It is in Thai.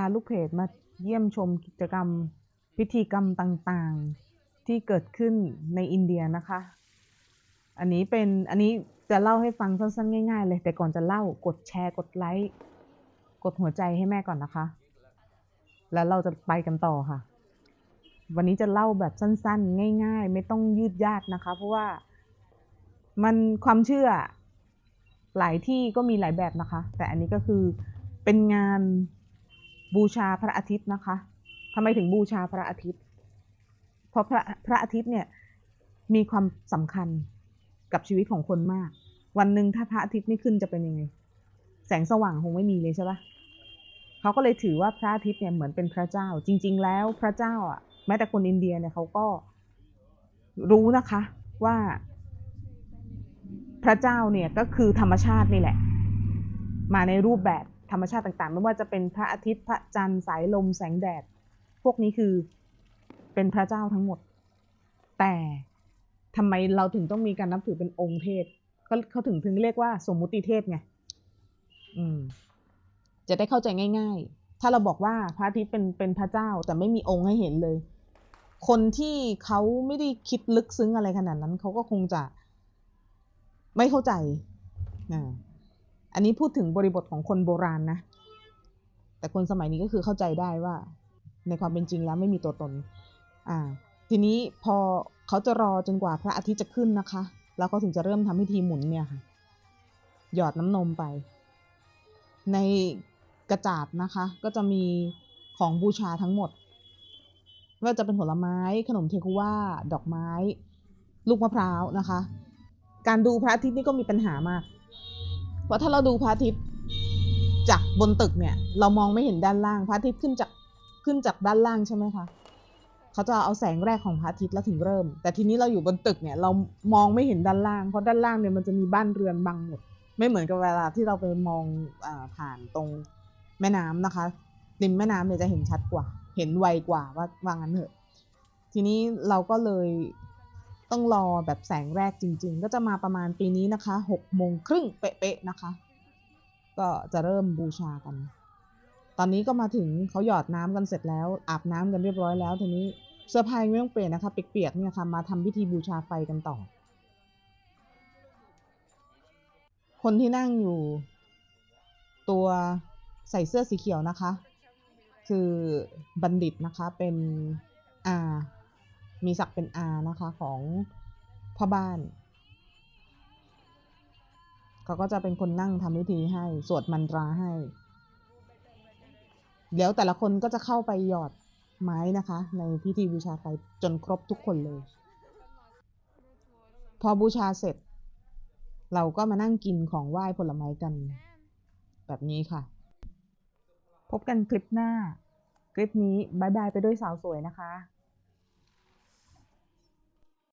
าลูกเพจมาเยี่ยมชมกิจกรรมพิธีกรรมต่างๆ ที่เกิดขึ้นในอินเดียนะคะ อันนี้เป็นอันนี้จะเล่าให้ฟังสั้นๆง่ายๆเลย แต่ก่อนจะเล่ากดแชร์กดไลค์กดหัวใจให้แม่ก่อนนะคะ แล้วเราจะไปกันต่อค่ะ วันนี้จะเล่าแบบสั้นๆ ง่าย ๆ ไม่ต้องยืดยาดนะคะ เพราะว่ามันความเชื่อหลายที่ก็มีหลายแบบนะคะ แต่อันนี้ก็คือเป็นงาน บูชาพระอาทิตย์นะคะทำไมถึงบูชาพระอาทิตย์ เพราะพระพระอาทิตย์เนี่ยมีความสำคัญกับชีวิตของคนมาก วันหนึ่งถ้าพระอาทิตย์ไม่ขึ้นจะเป็นยังไง แสงสว่างคงไม่มีเลยใช่ปะเขาก็เลยถือว่าพระอาทิตย์เนี่ยเหมือนเป็นพระเจ้า จริง ๆ แล้วพระเจ้าอะแม้แต่คนอินเดียเนี่ยเขาก็รู้นะคะว่าพระเจ้าเนี่ยก็คือธรรมชาตินี่แหละ มาในรูปแบบ รรมชาติต่างๆ ไม่ว่าจะเป็นพระอาทิตย์พระจันทร์สายลมแสงแดด พวกนี้คือเป็นพระเจ้าทั้งหมด แต่ทำไมเราถึงต้องมีการนับถือเป็นองค์เทพเขาเขาถึงถึงเรียกว่าสมมุติเทพไงอืม จะได้เข้าใจง่าย ๆ ถ้าเราบอกว่าพระอาทิตย์เป็นเป็นพระเจ้า แต่ไม่มีองค์ให้เห็นเลย คนที่เขาไม่ได้คิดลึกซึ้งอะไรขนาดนั้นเขาก็คงจะไม่เข้าใจอ่า อันนี้พูดถึงบริบทของคนโบราณนะ แต่คนสมัยนี้ก็คือเข้าใจได้ว่า ในความเป็นจริงแล้วไม่มีตัวตน อ่า ทีนี้พอเขาจะรอจนกว่าพระอาทิตย์จะขึ้นนะคะ แล้วเขาถึงจะเริ่มทำพิธีหมุนเนี่ยค่ะ หยอดน้ำนมไป ในกระจาดนะคะ ก็จะมีของบูชาทั้งหมด ว่าจะเป็นผลไม้ขนมเทคุว่าดอกไม้ ลูกมะพร้าวนะคะ การดูพระอาทิตย์นี่ก็มีปัญหามาก เพราะถ้าเราดูพระอาทิตย์จากบนตึกเนี่ย เรามองไม่เห็นด้านล่างพระอาทิตย์ขึ้นจากขึ้นจากด้านล่างใช่ไหมคะเขาจะเอาแสงแรกของพระอาทิตย์แล้วถึงเริ่ม แต่ทีนี้เราอยู่บนตึกเนี่ยเรามองไม่เห็นด้านล่างเพราะด้านล่างเนี่ยมันจะมีบ้านเรือนบังหมดไม่เหมือนกับเวลาที่เราไปมองอผ่านตรงแม่น้ำนะคะริมแม่น้ำเนี่ยจะเห็นชัดกว่า เห็นไวกว่าว่าว่างั้นเถอะ ทีนี้เราก็เลย ต้องรอแบบแสงแรกจริง ๆ ก็จะมาประมาณปีนี้นะคะหกโมงครึ่งเป๊ะๆนะคะ ก็จะเริ่มบูชากัน ตอนนี้ก็มาถึงเขาหยอดน้ำกันเสร็จแล้ว อาบน้ำกันเรียบร้อยแล้วทีนี้เสื้อผ้ายังไม่ต้องเปลี่ยนนะคะเปียกๆเนี่ยค่ะมาทำพิธีบูชาไฟกันต่อ คนที่นั่งอยู่ ตัวใส่เสื้อสีเขียวนะคะ คือบัณฑิตนะคะเป็นอา มีศักดิ์เป็นอานะคะของพ่อบ้าน เขาก็จะเป็นคนนั่งทำพิธีให้ สวดมันตราให้ เดี๋ยวแต่ละคนก็จะเข้าไปหยอดไม้นะคะ ในพิธีบูชาไฟจนครบทุกคนเลย พอบูชาเสร็จ เราก็มานั่งกินของไหว้ผลไม้กัน แบบนี้ค่ะ พบกันคลิปหน้า คลิปนี้บายบายไปด้วยสาวสวยนะคะ